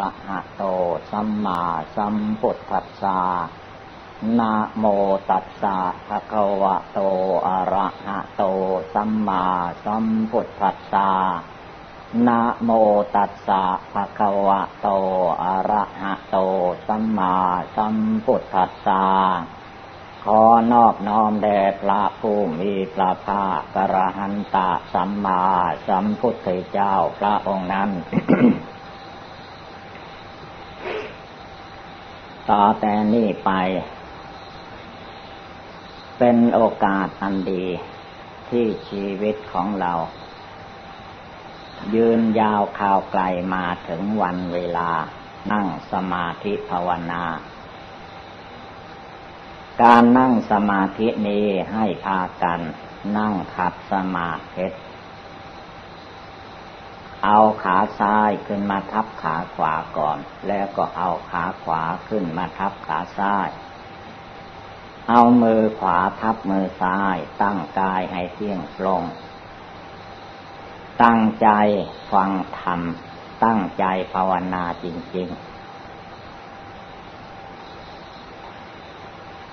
ระหะโต สัมมาสัมพุทธัสสะนะโมตัสสะภะคะวะโต อะระหะโต สัมมาสัมพุทธัสสะนะโมตัสสะภะคะวะโต อะระหะโต สัมมาสัมพุทธัสสะขอนอบน้อมแด่พระผู้มีพระภาคกระหันตะสัมมาสัมพุทธเจ้าพระองค์นั้น ต่อแต่นี้ไป เป็นโอกาสอันดีที่ชีวิตของเรา ยืนยาวข่าวไกลมาถึงวันเวลานั่งสมาธิภาวนา การนั่งสมาธินี้ให้พากันนั่งขัดสมาธิ เอาขาซ้ายขึ้นมาทับขาขวาก่อน แล้วก็เอาขาขวาขึ้นมาทับขาซ้าย เอามือขวาทับมือซ้าย ตั้งกายให้เที่ยงตรง ตั้งใจฟังธรรม ตั้งใจภาวนาจริง ๆ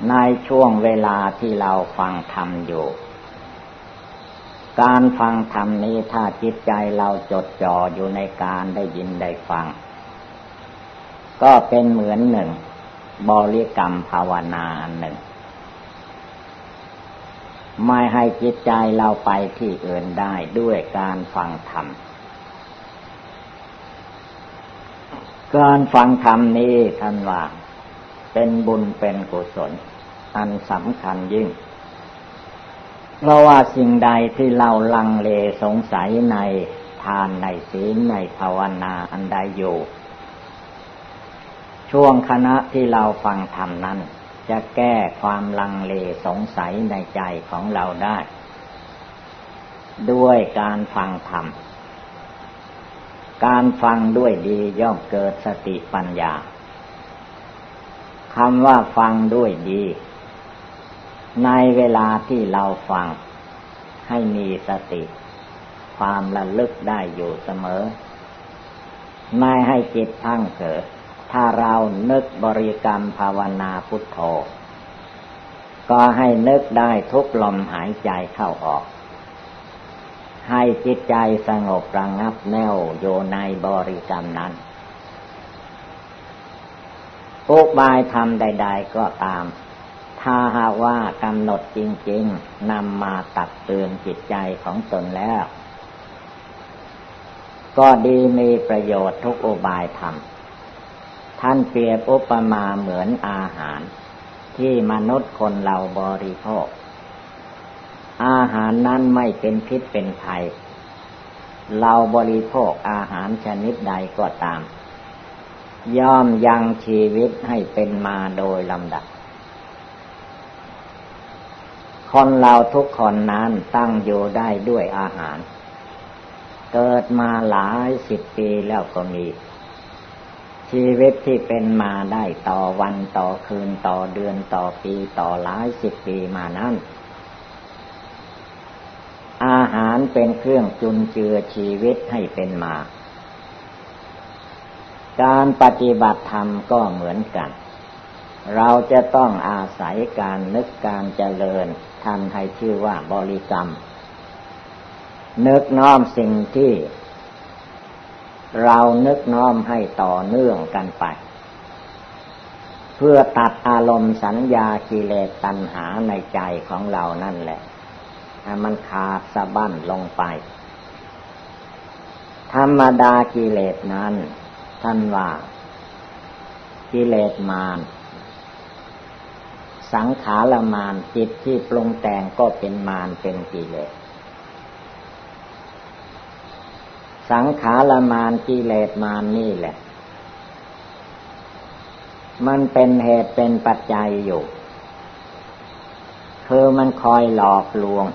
ในช่วงเวลาที่เราฟังธรรมอยู่ การฟังธรรมนี้ถ้าจิตใจเราจดจ่ออยู่ในการได้ยินได้ฟัง ก็เป็นเหมือนหนึ่ง บริกรรมภาวนาอันหนึ่ง ไม่ให้จิตใจเราไปที่อื่นได้ด้วยการฟังธรรม การฟังธรรมนี้ท่านว่าเป็นบุญเป็นกุศล อันสำคัญยิ่ง เพราะว่าสิ่งใดที่เราลังเลสงสัยในทานในศีลในภาวนาอันใดอยู่ ช่วงคณะที่เราฟังธรรมนั้น จะแก้ความลังเลสงสัยในใจของเราได้ ด้วยการฟังธรรม การฟังด้วยดีย่อมเกิดสติปัญญาคำว่าฟังด้วยดี ในเวลาที่เราฟังให้มีสติ ความระลึกได้อยู่เสมอ ไม่ให้จิตทั้งเกิด ถ้าเรานึกบริกรรมภาวนาพุทโธ ก็ให้นึกได้ทุกลมหายใจเข้าออก ให้จิตใจสงบระงับแน่วโยในบริกรรมนั้นอุบายทำใด ๆก็ตาม ถ้าหากว่ากำหนดจริง ๆนำมาตักเตือนจิตใจของตนแล้ว ก็ดีมีประโยชน์ทุกอุบายธรรม ท่านเปรียบอุปมาเหมือนอาหาร ที่มนุษย์คนเราบริโภค อาหารนั้นไม่เป็นพิษเป็นภัย เราบริโภคอาหารชนิดใดก็ตาม ย่อมยังชีวิตให้เป็นมาโดยลำดับ คนเราทุกคนนั้นตั้งอยู่ได้ด้วยอาหาร เกิดมาหลายสิบปีแล้วก็มี ชีวิตที่เป็นมาได้ต่อวันต่อคืนต่อเดือนต่อปีต่อหลายสิบปีมานั้นอาหารเป็นเครื่องจุนเจือชีวิตให้เป็นมา การปฏิบัติธรรมก็เหมือนกัน เราจะต้องอาศัยการนึกการเจริญทำให้ชื่อว่าบริกรรม นึกน้อมสิ่งที่ เรานึกน้อมให้ต่อเนื่องกันไป เพื่อตัดอารมณ์สัญญากิเลสตัณหาในใจของเรานั่นแหละให้มันขาดสะบั้นลงไป ธรรมดากิเลสนั้น ท่านว่า กิเลสมาร สังขารมารจิตที่ปรุงแต่งก็เป็นมารเป็นกิเลส สังขารมารกิเลสมารนี่แหละ มันเป็นเหตุเป็นปัจจัยอยู่ คือมันคอยหลอกลวง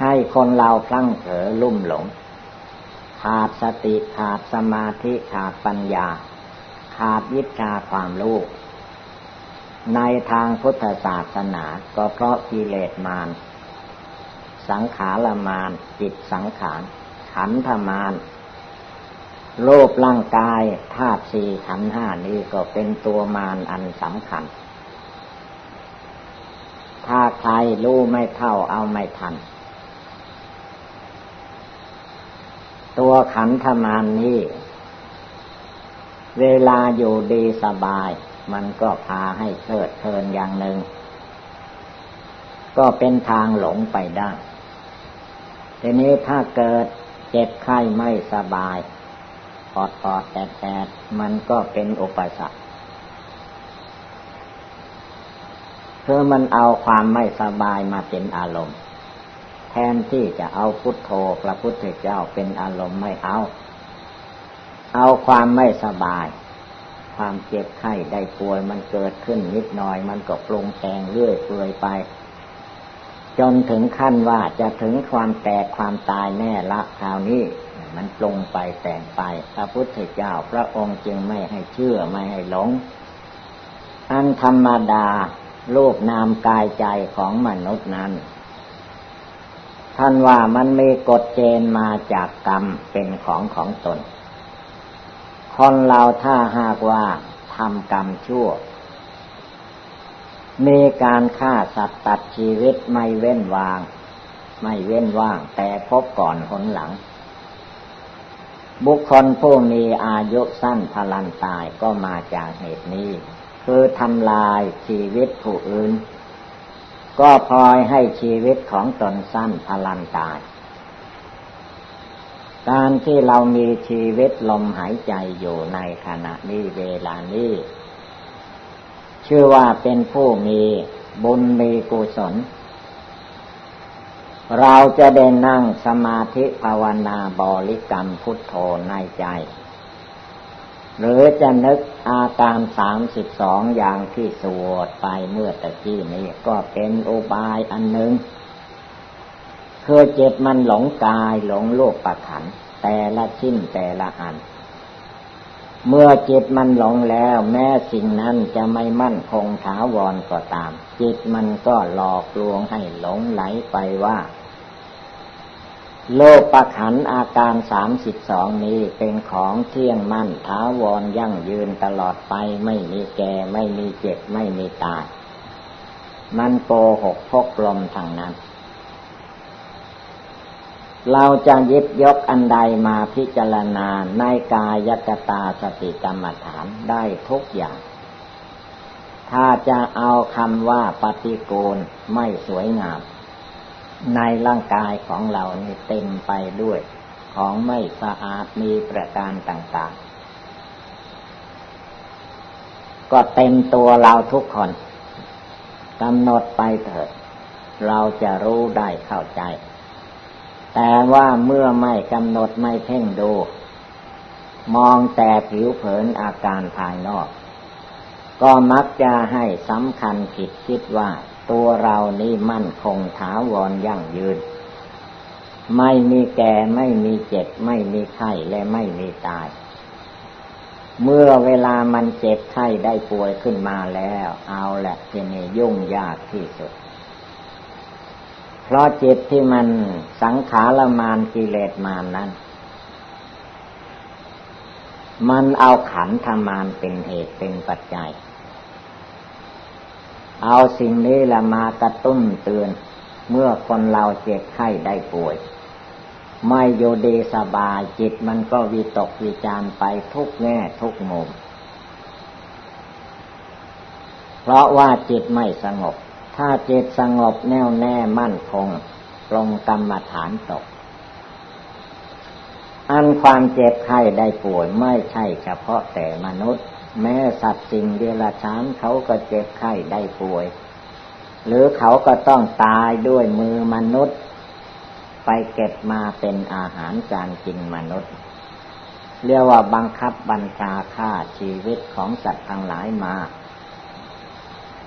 ให้คนเราพลั้งเผลอลุ่มหลง ขาดสติขาดสมาธิขาดปัญญาขาดวิชาความรู้ ในทางพุทธศาสนาก็เพราะกิเลสมาร สังขารมาร จิตสังขาร ขันธมาร โลภร่างกายธาตุสี่ขันห้านี้ก็เป็นตัวมารอันสำคัญ ถ้าใครรู้ไม่เท่าเอาไม่ทัน ตัวขันธมารนนี้ เวลาอยู่ดีสบาย มันก็พาให้เพลิดเพลินอย่างหนึ่ง ก็เป็นทางหลงไปได้ ทีนี้ถ้าเกิดเจ็บไข้ไม่สบายอดอดแตดแตดมันก็เป็นอุปสรรคคือมันเอาความไม่สบายมาเป็นอารมณ์ แทนที่จะเอาพุทโธพระพุทธเจ้าเป็นอารมณ์ไม่เอา เอาความไม่สบาย ความเจ็บไข้ได้ป่วยมันเกิดขึ้นนิดหน่อย มันก็ปรุงแต่งเรื่อยเปื่อยไป จนถึงขั้นว่าจะถึงความแตกความตายแน่ละคราวนี้มันปรุงไปแต่งไป พระพุทธเจ้าพระองค์จึงไม่ให้เชื่อไม่ให้หลง อันธรรมดารูปนามกายใจของมนุษย์นั้น ท่านว่ามันมีกฎเกณฑ์มาจากกรรมเป็นของของตน คนเราถ้าหากว่าทำกรรมชั่ว มีการฆ่าสัตว์ตัดชีวิตไม่เว้นวาง ไม่เว้นว่าง แต่พบก่อนหนหลัง บุคคลผู้มีอายุสั้นพลันตายก็มาจากเหตุนี้ คือทำลายชีวิตผู้อื่น ก็พลอยให้ชีวิตของตนสั้นพลันตาย การที่เรามีชีวิตลมหายใจอยู่ในขณะนี้เวลานี้ ชื่อว่าเป็นผู้มีบุญมีกุศล เราจะได้นั่งสมาธิภาวนาบริกรรมพุทโธในใจ หรือจะนึกอาการสามสิบสองอย่างที่สวดไปเมื่อตะกี้นี้ก็เป็นอุบายอันหนึ่ง คือจิตมันหลงกายหลงโลกประขัน แต่ละชิ้นแต่ละอัน เมื่อจิตมันหลงแล้ว แม้สิ่งนั้นจะไม่มั่นคงถาวรก็ตาม จิตมันก็หลอกลวงให้หลงไหลไปว่า โลกประขันอาการสามสิบสองนี้เป็นของเที่ยงมั่นท้าวรยั่งยืนตลอดไปไม่มีแก่ไม่มีเจ็บไม่มีตาย มันโกหกพกลมทางนั้น เราจะยึดยกอันใดมาพิจารณาในกายกตาสติกรรมฐานได้ทุกอย่าง ถ้าจะเอาคำว่าปฏิโกณไม่สวยงาม ในร่างกายของเรานี่เต็มไปด้วย ของไม่สะอาดมีประการต่าง ๆ ก็เต็มตัวเราทุกคนกำหนดไปเถิด เราจะรู้ได้เข้าใจ แต่ว่าเมื่อไม่กำหนดไม่เพ่งดู มองแต่ผิวเผินอาการภายนอก ก็มักจะให้สำคัญผิดคิดว่า ตัวเรานี่มั่นคงถาวรยั่งยืน ไม่มีแก่ไม่มีเจ็บ ไม่มีไข้และไม่มีตาย เมื่อเวลามันเจ็บไข้ได้ป่วยขึ้นมาแล้ว เอาแหละทีนี้ยุ่งยากที่สุด เพราะจิตที่มันสังขารมานกิเลสมานนั้น มันเอาขันธมานเป็นเหตุเป็นปัจจัย เอาสิ่งนี้ละมากระตุ้นเตือน เมื่อคนเราเจ็บไข้ได้ป่วย ไม่โยเดสบายจิตมันก็วิตกวิจารไปทุกแง่ทุกมุม เพราะว่าจิตไม่สงบ ถ้าจิตสงบแน่วแน่มั่นคงตรงกรรมฐานตก อันความเจ็บไข้ได้ป่วยไม่ใช่เฉพาะแต่มนุษย์ แม้สัตว์สิ่งเดรัจฉานเขาก็เจ็บไข้ได้ป่วย หรือเขาก็ต้องตายด้วยมือมนุษย์ ไปเก็บมาเป็นอาหารการกินมนุษย์ เรียกว่าบังคับบัญชาฆ่าชีวิตของสัตว์ทั้งหลายมา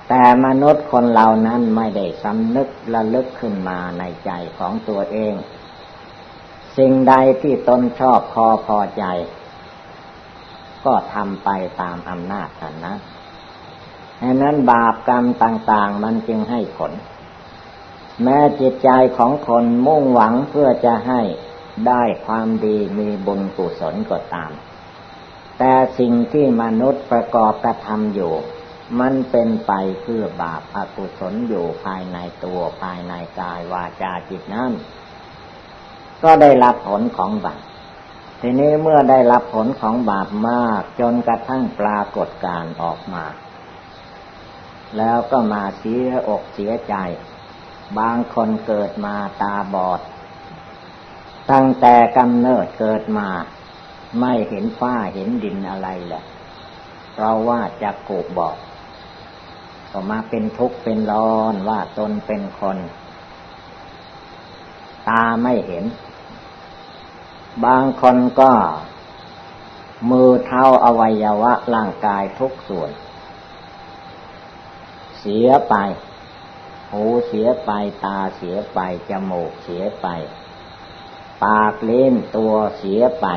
แต่มนุษย์คนเหล่านั้นไม่ได้สำนึกระลึกขึ้นมาในใจของตัวเอง สิ่งใดที่ตนชอบพอพอใจ ก็ทำไปตามอำนาจกันนะดังนั้นบาปกรรมต่างๆ มันจึงให้ผล แม้จิตใจของคนมุ่งหวังเพื่อจะให้ได้ความดีมีบุญกุศลก็ตาม แต่สิ่งที่มนุษย์ประกอบกระทำอยู่ มันเป็นไปเพื่อบาปอกุศลอยู่ภายในตัวภายในกายวาจาจิตนั้นก็ได้รับผลของบาป ทีนี้เมื่อได้รับผลของบาปมากจนกระทั่งปรากฏการออกมา แล้วก็มาเสียอกเสียใจ บางคนเกิดมาตาบอด ตั้งแต่กำเนิดเกิดมา ไม่เห็นฟ้าเห็นดินอะไรแหละเพราะว่าจะกูกบอก ก็มาเป็นทุกข์เป็นร้อนว่าตนเป็นคน ตาไม่เห็น บางคนก็ มือเท้าอวัยวะร่างกายทุกส่วน เสียไป หูเสียไปตาเสียไป จมูกเสียไป ปากเล่นตัวเสียไป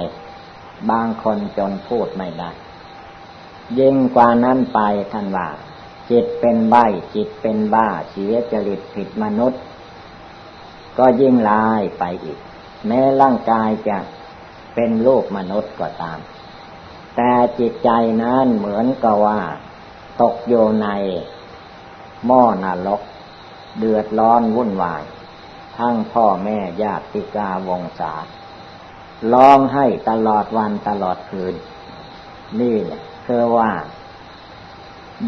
บางคนจนพูดไม่ได้ยิ่งกว่านั้นไปท่านว่า จิตเป็นใบจิตเป็นบ้าเสียจริตผิดมนุษย์ ก็ยิ่งลายไปอีก แม้ร่างกายจะเป็นรูปมนุษย์ก็ตาม แต่จิตใจนั้นเหมือนกับว่า ตกโยในหม้อนรก เดือดร้อนวุ่นวาย ทั้งพ่อแม่ญาติกาวงศาร้องให้ตลอดวันตลอดคืน นี่แหละคือว่า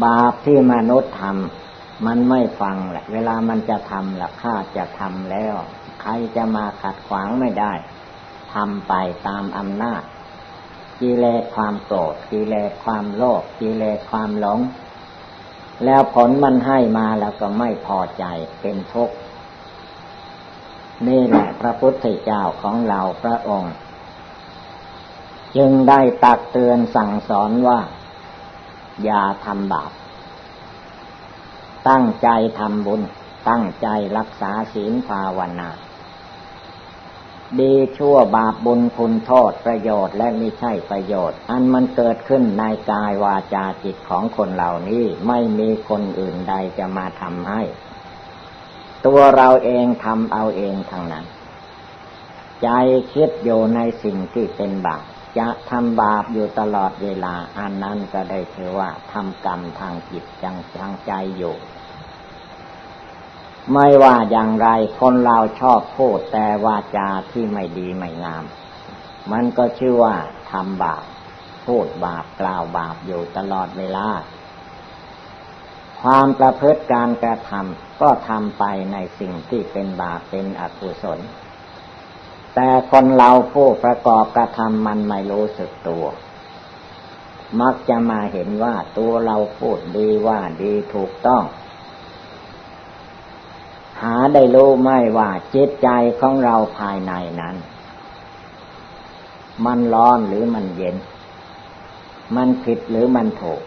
บาปที่มนุษย์ทำมันไม่ฟังแหละ เวลามันจะทำละข้าจะทำแล้ว ใครจะมาขัดขวางไม่ได้ทำไปตามอำนาจกิเลสความโกรธกิเลสความโลภกิเลสความหลง แล้วผลมันให้มาแล้วก็ไม่พอใจเป็นทุกข์นี่แหละพระพุทธเจ้าของเราพระองค์ จึงได้ตักเตือนสั่งสอนว่า อย่าทำบาป ตั้งใจทำบุญ ตั้งใจรักษาศีลภาวนา ดีชั่วบาปบุญคุณโทษประโยชน์และไม่ใช่ประโยชน์ อันมันเกิดขึ้นในกายวาจาจิตของคนเหล่านี้ไม่มีคนอื่นใดจะมาทำให้ ตัวเราเองทำเอาเองทางนั้น ใจคิดอยู่ในสิ่งที่เป็นบาป จะทำบาปอยู่ตลอดเวลา อันนั้นก็ได้ถือว่าทำกรรมทางจิตจังทางใจอยู่ ไม่ว่าอย่างไรคนเราชอบพูดแต่วาจาที่ไม่ดีไม่งาม มันก็ชื่อว่าทำบาปพูดบาปกล่าวบาปอยู่ตลอดเวลา ความประพฤติการกระทำก็ทำไปในสิ่งที่เป็นบาปเป็นอกุศล แต่คนเราผู้ประกอบกระทำมันไม่รู้สึกตัว มักจะมาเห็นว่าตัวเราพูดดีว่าดีถูกต้อง หาได้รู้ไม่ว่าจิตใจของเราภายในนั้น มันร้อนหรือมันเย็น มันผิดหรือมันถูก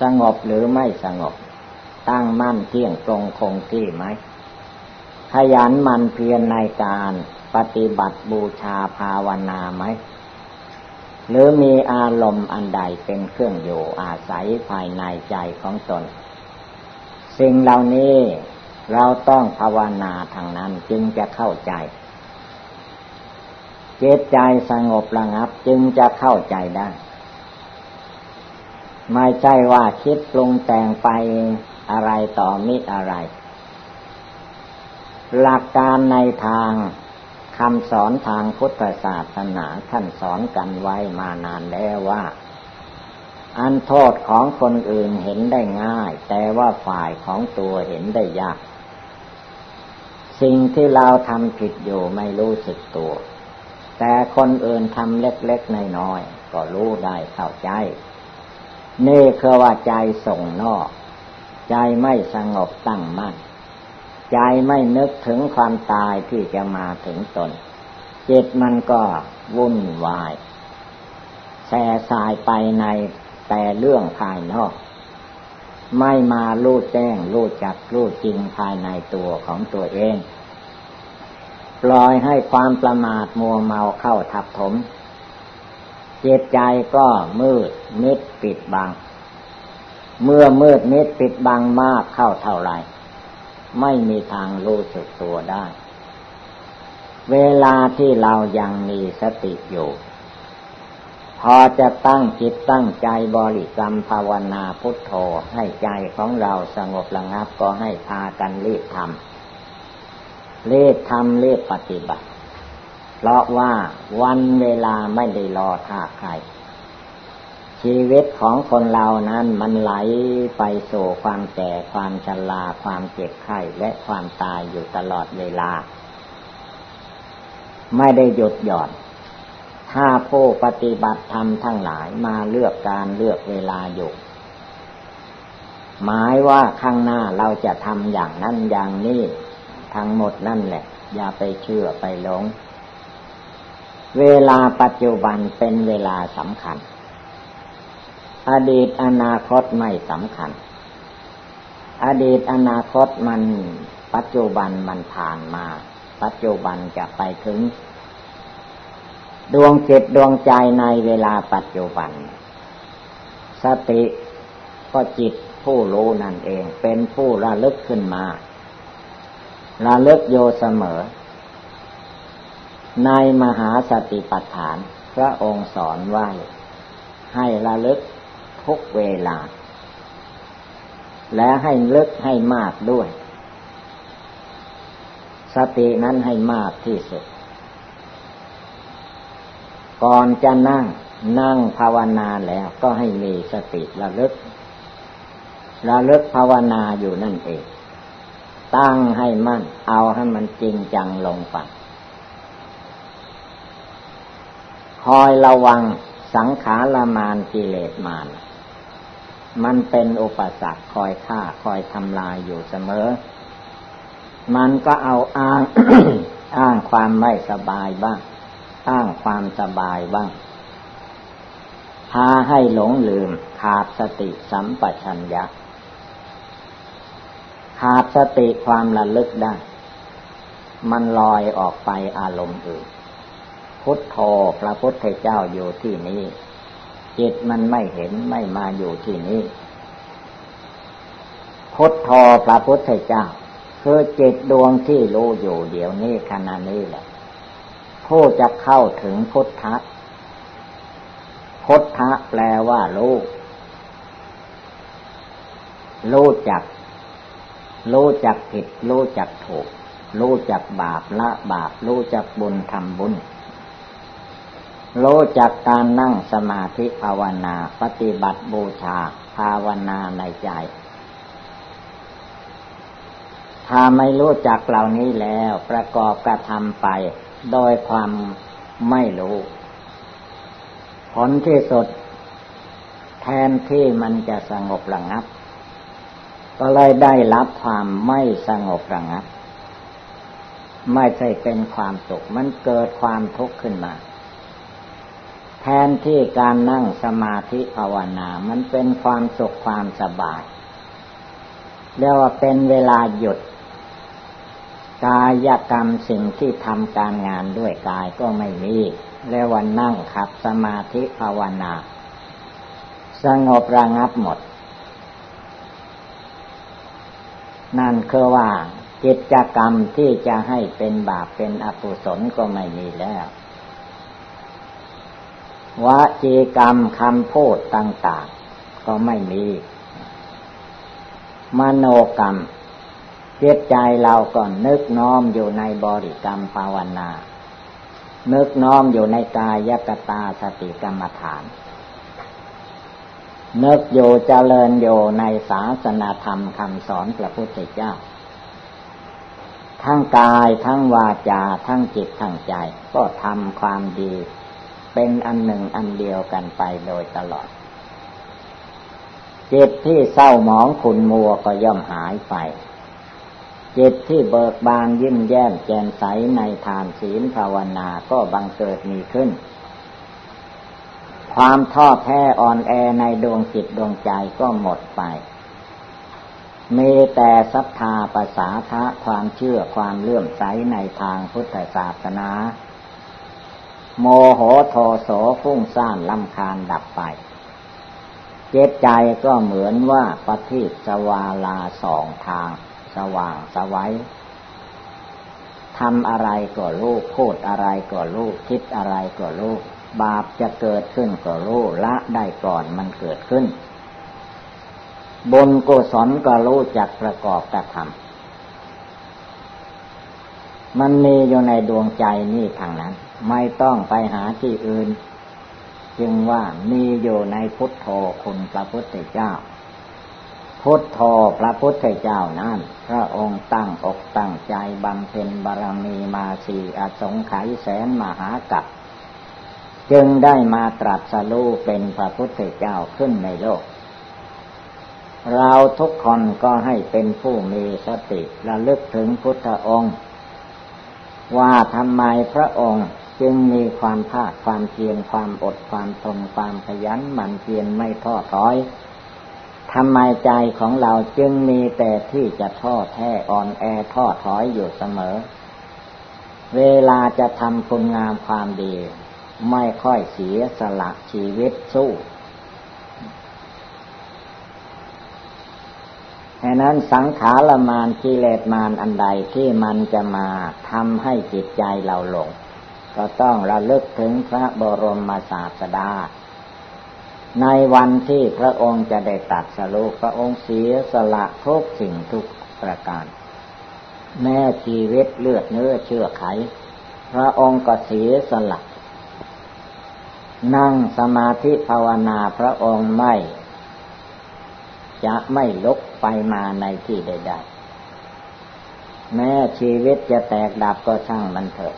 สงบหรือไม่สงบ ตั้งมั่นเที่ยงตรงคงที่ไหมขยันมันเพียรในการ ปฏิบัติบูชาภาวนาไหม หรือมีอารมณ์อันใดเป็นเครื่องอยู่อาศัยภายในใจของตน สิ่งเหล่านี้เราต้องภาวนาทางนั้นจึงจะเข้าใจเจตใจสงบระงับจึงจะเข้าใจได้ ไม่ใช่ว่าคิดปรุงแต่งไปอะไรต่อมิอะไร หลักการในทาง คำสอนทางพุทธศาสนาท่านสอนกันไว้มานานแล้วว่า อันโทษของคนอื่นเห็นได้ง่าย แต่ว่าฝ่ายของตัวเห็นได้ยาก สิ่งที่เราทำผิดอยู่ไม่รู้สึกตัว แต่คนอื่นทำเล็กๆน้อยๆก็รู้ได้เข้าใจ นี่คือว่าใจส่งนอก ใจไม่สงบตั้งมั่น ใจไม่นึกถึงความตายที่จะมาถึงตน จิตมันก็วุ่นวายแช่สายไปในแต่เรื่องภายนอก ไม่มารู้แจ้งรู้จักรู้จริงภายในตัวของตัวเอง ปล่อยให้ความประมาทมัวเมาเข้าทับถมจิตใจก็มืดมิดปิดบัง เมื่อมืดมิดปิดบังมากเข้าเท่าไร ไม่มีทางรู้สึกตัวได้ เวลาที่เรายังมีสติอยู่ พอจะตั้งจิตตั้งใจบริกรรมภาวนาพุทโธให้ใจของเราสงบระงับก็ให้พากันรีบทำรีบทำรีบปฏิบัติ เพราะว่าวันเวลาไม่ได้รอท่าใคร ชีวิตของคนเรานั้นมันไหลไปสู่ความแก่ความชราความเจ็บไข้และความตายอยู่ตลอดเวลา ไม่ได้หยุดหย่อน ถ้าผู้ปฏิบัติธรรมทั้งหลายมาเลือกการเลือกเวลาอยู่หมายว่าข้างหน้าเราจะทำอย่างนั้นอย่างนี้ทั้งหมดนั่นแหละ อย่าไปเชื่อไปหลง เวลาปัจจุบันเป็นเวลาสำคัญ อดีตอนาคตไม่สำคัญ อดีตอนาคตมันปัจจุบันมันผ่านมา ปัจจุบันจะไปถึง ดวงจิตดวงใจในเวลาปัจจุบัน สติก็จิตผู้รู้นั่นเอง เป็นผู้ระลึกขึ้นมาระลึกโยเสมอ ในมหาสติปัฏฐาน พระองค์สอนไว้ให้ระลึก ทุกเวลา และให้ลึกให้มากด้วย สตินั้นให้มากที่สุด ก่อนจะนั่งนั่งภาวนาแล้วก็ให้มีสติระลึก ระลึกภาวนาอยู่นั่นเอง ตั้งให้มั่น เอาให้มันจริงจังลงไปคอยระวังสังขารมานกิเลสมาน มันเป็นอุปสรรคคอยฆ่าคอยทำลายอยู่เสมอ มันก็เอาอ้างอ้างความไม่สบายบ้าง อ้างความสบายบ้าง พาให้หลงลืม ขาดสติสัมปชัญญะ ขาดสติความระลึกได้ มันลอยออกไปอารมณ์อื่น พุทโธพระพุทธเจ้าอยู่ที่นี้ จิตมันไม่เห็นไม่มาอยู่ที่นี้พุทโธพระพุทธเจ้า คือจิตดวงที่รู้อยู่เดี๋ยวนี้ขณะนี้แหละ ผู้จะเข้าถึงพุทธะพุทธะแปลว่ารู้รู้จัก รู้จักผิด รู้จักถูก รู้จักบาปละบาป รู้จักบุญทำบุญ รู้จักการนั่งสมาธิภาวนา ปฏิบัติบูชา ภาวนาในใจ ถ้าไม่รู้จักเหล่านี้แล้วประกอบกระทำไป โดยความไม่รู้ ผลที่สุด แทนที่มันจะสงบระงับ ก็เลยได้รับความไม่สงบระงับ ไม่ใช่เป็นความสุข มันเกิดความทุกข์ขึ้นมา แทนที่การนั่งสมาธิภาวนา มันเป็นความสุขความสบายเรียกว่าเป็นเวลาหยุด กายกรรมสิ่งที่ทำการงานด้วยกายก็ไม่มีเรียกว่านั่งขับสมาธิภาวนา สงบระงับหมด นั่นคือว่ากิจกรรมที่จะให้เป็นบาปเป็นอกุศลก็ไม่มีแล้ว วจีกรรมคำพูดต่าง ๆ ก็ไม่มี มโนกรรมจิตใจเราก็นึกน้อมอยู่ในบริกรรมภาวนา นึกน้อมอยู่ในกายกตาสติกรรมฐาน นึกอยู่เจริญอยู่ในศาสนาธรรมคำสอนพระพุทธเจ้า ทั้งกายทั้งวาจาทั้งจิตทั้งใจ ก็ทำความดี เป็นอันหนึ่งอันเดียวกันไปโดยตลอด จิตที่เศร้าหมองขุนมัวก็ย่อมหายไป จิตที่เบิกบานยิ้มแย้มแจ่มใสในทานศีลภาวนาก็บังเกิดมีขึ้น ความท้อแท้อ่อนแอในดวงจิตดวงใจก็หมดไปมีแต่ศรัทธาภาษาทะความเชื่อความเลื่อมใสในทางพุทธศาสนา โมโหโทโสฟุ้งซ่านลำคาญดับไป เจตใจก็เหมือนว่าปฏิสวาลาสองทาง สว่างสวัยทำอะไรก็รู้พูดอะไรก็รู้คิดอะไรก็รู้บาปจะเกิดขึ้นก็รู้ละได้ก่อนมันเกิดขึ้นบุญกุศลก็รู้จักประกอบกระทำมันมีอยู่ในดวงใจนี่ทางนั้น ไม่ต้องไปหาที่อื่น จึงว่ามีอยู่ในพุทโธคุณพระพุทธเจ้า พุทโธพระพุทธเจ้านั้นพระองค์ตั้งอกตั้งใจบำเพ็ญบารมีมาสีอสงไขยแสนมหากัปจึงได้มาตรัสรู้เป็นพระพุทธเจ้าขึ้นในโลก เราทุกคนก็ให้เป็นผู้มีสติระลึกถึงพุทธองค์ ว่าทำไมพระองค์ จึงมีความภาคความเพียรความอดความทนความขยันหมั่นเพียรไม่ท้อถอยทำไมใจของเราจึงมีแต่ที่จะท้อแท้อ่อนแอท้อถอยอยู่เสมอ เวลาจะทำคุณงามความดี ไม่ค่อยเสียสละชีวิตสู้ฉะนั้นสังขารมานกิเลสมานอันใดที่มันจะมาทำให้จิตใจเราหลง ก็ต้องระลึกถึงพระบรมศาสดา ในวันที่พระองค์จะได้ตัดสรุพระองค์เสียสละทุกสิ่งทุกประการ แม้ชีวิตเลือดเนื้อเชื่อไข พระองค์ก็เสียสละ นั่งสมาธิภาวนาพระองค์ไม่ จะไม่ลุกไปมาในที่ใดๆแม้ชีวิตจะแตกดับก็ช่างมันเถิด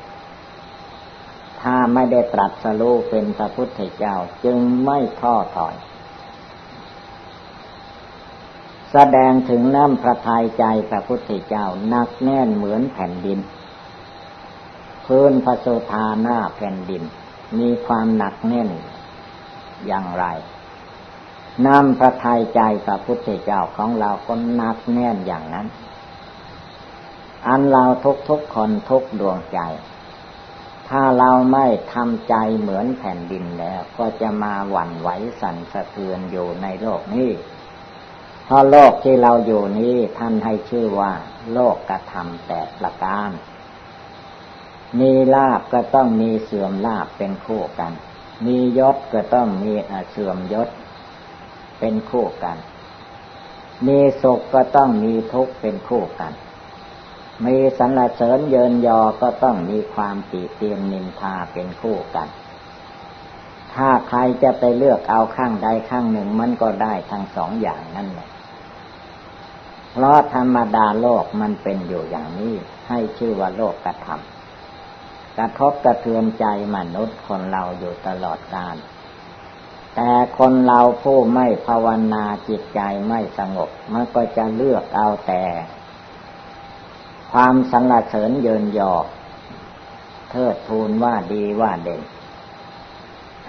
ถ้าไม่ได้ตรัสรู้เป็นพระพุทธเจ้าจึงไม่ท้อถอย แสดงถึงน้ำพระทัยใจพระพุทธเจ้านักแน่นเหมือนแผ่นดินพื้นพระโสธาหน้าแผ่นดิน มีความหนักแน่นอย่างไรน้ำพระทัยใจพระพุทธเจ้าของเราก็นักแน่นอย่างนั้น อันเราทุกทุกคนทุกดวงใจ ถ้าเราไม่ทำใจเหมือนแผ่นดินแล้ว ก็จะมาหวั่นไหวสั่นสะเทือนอยู่ในโลกนี้เพราะโลกที่เราอยู่นี้ท่านให้ชื่อว่า โลกกระทำแต่ประการ มีลาบก็ต้องมีเสื่อมลาบเป็นคู่กัน มียศก็ต้องมีเสื่อมยศ เป็นคู่กัน มีสุขก็ต้องมีทุกข์เป็นคู่กัน มีสรรเสริญเยินยอก็ต้องมีความติเตียนนินทาเป็นคู่กัน ถ้าใครจะไปเลือกเอาข้างใดข้างหนึ่งมันก็ได้ทั้งสองอย่างนั่นแหละ เพราะธรรมดาโลกมันเป็นอยู่อย่างนี้ ให้ชื่อว่าโลกกระทำกระทบกระเทือนใจมนุษย์คนเราอยู่ตลอดกาลแต่คนเราผู้ไม่ภาวนาจิตใจไม่สงบ มันก็จะเลือกเอาแต่ ความสรรเสริญเยินยอ เทิดทูนว่าดีว่าเด่น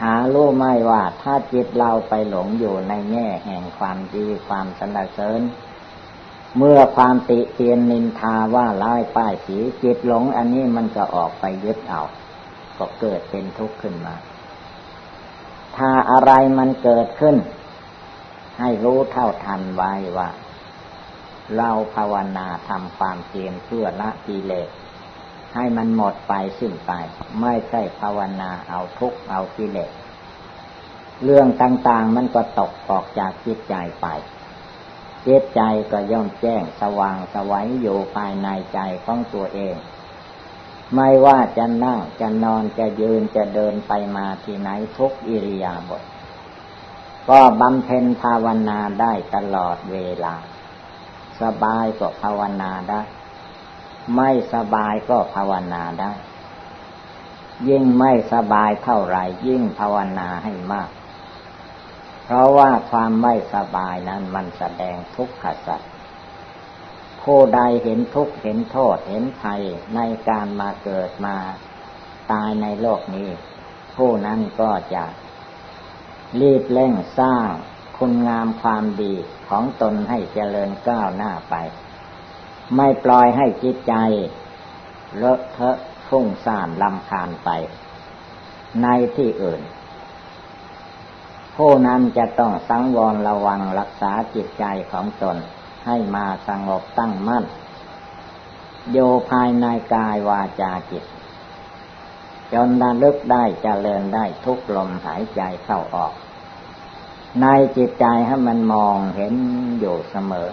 หารู้ไม่ว่าถ้าจิตเราไปหลงอยู่ในแง่แห่งความดีความสรรเสริญ เมื่อความติเตียนนินทาว่าร้ายป้ายสีจิตหลงอันนี้มันก็ออกไปยึดเอาก็เกิดเป็นทุกข์ขึ้นมา ถ้าอะไรมันเกิดขึ้น ให้รู้เท่าทันไว้ว่า เราภาวนาทำความเพียรเพื่อละกิเลสให้มันหมดไปสิ้นไป ไม่ใช่ภาวนาเอาทุกข์เอากิเลสเรื่องต่างๆมันก็ตกออกจากจิตใจไปจิตใจก็ย่อมแจ้งสว่างสวัยอยู่ภายในใจของตัวเอง ไม่ว่าจะนั่งจะนอนจะยืนจะเดินไปมาที่ไหนทุกอิริยาบถก็บำเพ็ญภาวนาได้ตลอดเวลา สบายก็ภาวนาได้ ไม่สบายก็ภาวนาได้ ยิ่งไม่สบายเท่าไรยิ่งภาวนาให้มาก เพราะว่าความไม่สบายนั้นมันแสดงทุกขสัตว์ผู้ใดเห็นทุกข์เห็นโทษเห็นภัยในการมาเกิดมาตายในโลกนี้ ผู้นั้นก็จะรีบเร่งสร้าง คุณงามความดีของตนให้เจริญก้าวหน้าไป ไม่ปล่อยให้จิตใจเลอะเทอะฟุ้งซ่านลำคาญไป ในที่อื่น ผู้นั้นจะต้องสังวรระวังรักษาจิตใจของตนให้มาสงบตั้งมั่นโยภายในกายวาจาจิต จนระลึกได้จเจริญได้ทุกลมหายใจเข้าออก ในจิตใจให้มันมองเห็นอยู่เสมอ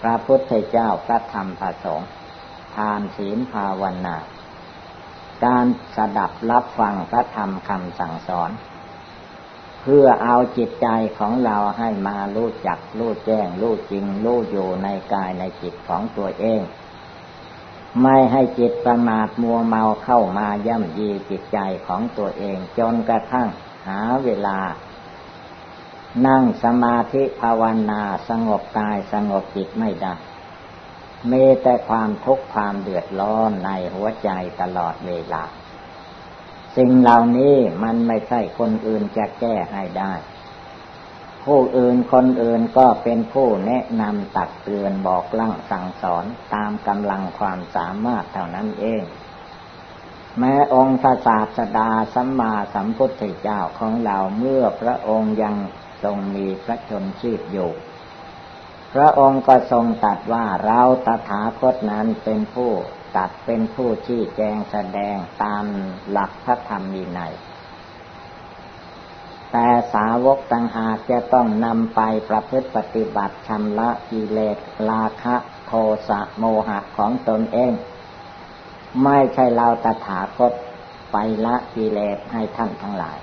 พระพุทธเจ้าพระธรรมพระสงฆ์ทานศีลภาวนา การสดับรับฟังพระธรรมคำสั่งสอน เพื่อเอาจิตใจของเราให้มารู้จักรู้แจ้งรู้จริงรู้อยู่ในกายในจิตของตัวเอง ไม่ให้จิตประมาทมัวเมาเข้ามาย่ำยีจิตใจของตัวเอง จนกระทั่งหาเวลา นั่งสมาธิภาวนาสงบกายสงบจิตไม่ได้มีแต่ความทุกข์ความเดือดร้อนในหัวใจตลอดเวลา สิ่งเหล่านี้มันไม่ใช่คนอื่นจะแก้ให้ได้ ผู้อื่นคนอื่นก็เป็นผู้แนะนำตักเตือนบอกลั่งสั่งสอนตามกำลังความสามารถเท่านั้นเอง แม้องค์ศาสดาสัมมาสัมพุทธเจ้าของเราเมื่อพระองค์ยัง ทรงมีพระชนชีพอยู่ พระองค์ก็ทรงตัดว่าเราตถาคตนั้นเป็นผู้ตัดเป็นผู้ชี้แจงแสดงตามหลักพระธรรมมีในแต่สาวกต่างหากจะต้องนำไปประพฤติปฏิบัติชำระกิเลสราคะโทสะโมหะของตนเอง ไม่ใช่เราตถาคตไปละกิเลสให้ท่านทั้งหลาย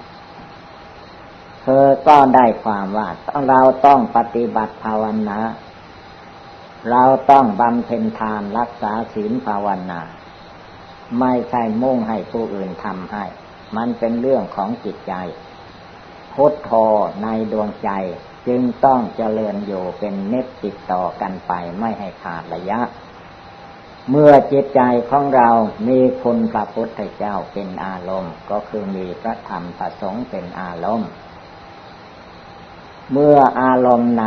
อก็ได้ความว่าเราต้องปฏิบัติภาวนา เราต้องบำเพ็ญทานรักษาศีลภาวนา ไม่ใช่มุ่งให้ผู้อื่นทำให้ มันเป็นเรื่องของจิตใจ พุทโธในดวงใจจึงต้องเจริญอยู่เป็นเน็ตติดต่อกันไปไม่ให้ขาดระยะ เมื่อจิตใจของเรามีคุณพระพุทธเจ้าเป็นอารมณ์ ก็คือมีพระธรรมพระสงฆ์เป็นอารมณ์ เมื่ออารมณ์ใน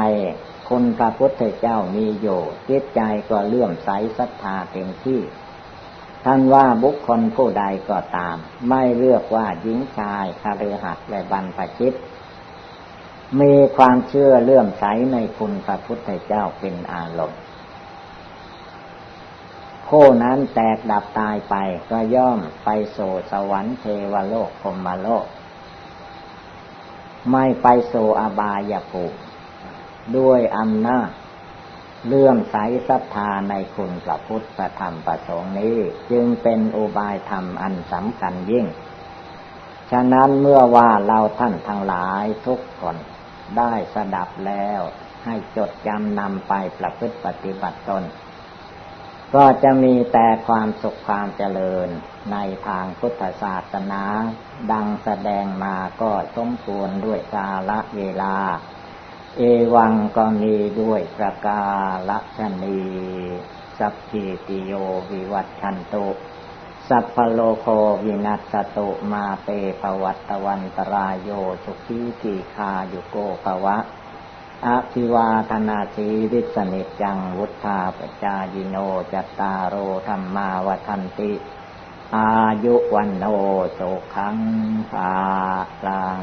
คุณพระพุทธเจ้ามีอยู่จิตใจก็เลื่อมใสศรัทธาเต็มที่ ท่านว่าบุคคลผู้ใดก็ตาม ไม่เลือกว่าหญิงชายคารือหักและบรรพชิต มีความเชื่อเลื่อมใสในคุณพระพุทธเจ้าเป็นอารมณ์ผู้นั้นแตกดับตายไปก็ย่อมไปโสสวรรค์เทวโลกพมโลก ไม่ไปโสอบายภูด้วยอำนาจเลื่อมใสศรัทธาในคุณพระพุทธธรรมประสงค์นี้ จึงเป็นอุบายธรรมอันสำคัญยิ่ง ฉะนั้นเมื่อว่าเราท่านทั้งหลายทุกคนได้สดับแล้ว ให้จดจำนำไปประพฤติปฏิบัติตน ก็จะมีแต่ความสุขความเจริญในทางพุทธศาสนา ดังแสดงมาก็สมควรด้วยกาละเวลา เอวังก็มีด้วยประกาลชนีสัพพิติโยวิวัตชันตุสัพพโลโควินัสตุมาเตภวัตวันตรายโยสุขีตีคาโยโกภวะ อาภิวาธนาสีริสนิจัง วุธาปจายิโนจตารโรธรรมาวทันติ อายุวันโนโสขังภาลัง